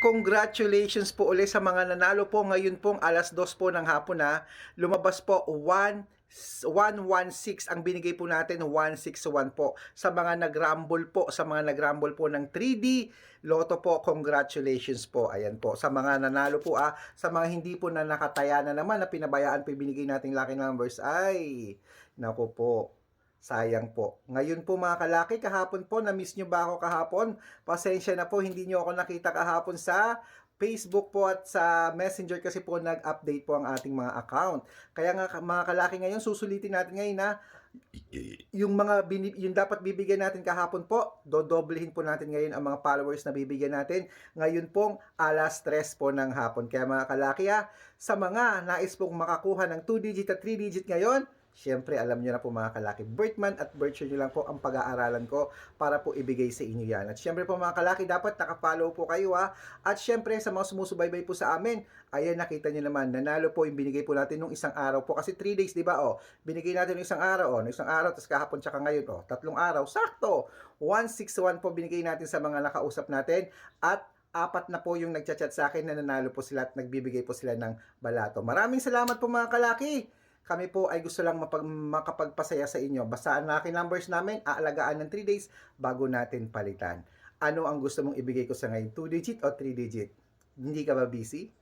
Congratulations po ulit sa mga nanalo po ngayon pong alas 2 po ng hapon na lumabas po 1 116 ang binigay po natin 161 po. Sa mga nagrumble po sa mga nagrumble po ng 3D Lotto po congratulations po. Ayan po sa mga nanalo po ah sa mga hindi po na nakataya na naman na pinabayaan po binigay nating lucky numbers ay nako po Sayang po. Ngayon po mga kalaki, kahapon po, na-miss nyo ba ako kahapon? Pasensya na po, hindi nyo ako nakita kahapon sa Facebook po at sa Messenger kasi po nag-update po ang ating mga account. Kaya nga mga kalaki ngayon, susulitin natin ngayon na yung mga yung dapat bibigyan natin kahapon po, dodoblehin po natin ngayon ang mga followers na bibigyan natin. Ngayon pong alas 3 po ng hapon. Kaya mga kalaki ha, sa mga nais pong makakuha ng 2 digit at 3 digit ngayon, Siyempre, alam nyo na po mga kalaki, birth month at birth year nyo lang po ang pag-aaralan ko para po ibigay sa inyo yan. At siyempre po mga kalaki, dapat nakafollow po kayo ha. At siyempre, sa mga sumusubaybay po sa amin, ayan nakita nyo naman, nanalo po yung binigay po natin nung isang araw po. Kasi 3 days, di ba? Oh, binigay natin nung isang araw, oh, nung isang araw, tapos kahapon tsaka ngayon, oh, tatlong araw, sakto. 161 po binigay natin sa mga nakausap natin. At apat na po yung nagchat-chat sa akin na nanalo po sila at nagbibigay po sila ng balato. Maraming salamat po mga kalaki. Kami po ay gusto lang mapag, makapagpasaya sa inyo. Basta ang aking numbers namin, aalagaan ng 3 days bago natin palitan. Ano ang gusto mong ibigay ko sa ngayon? 2 digit o 3 digit? Hindi ka ba busy?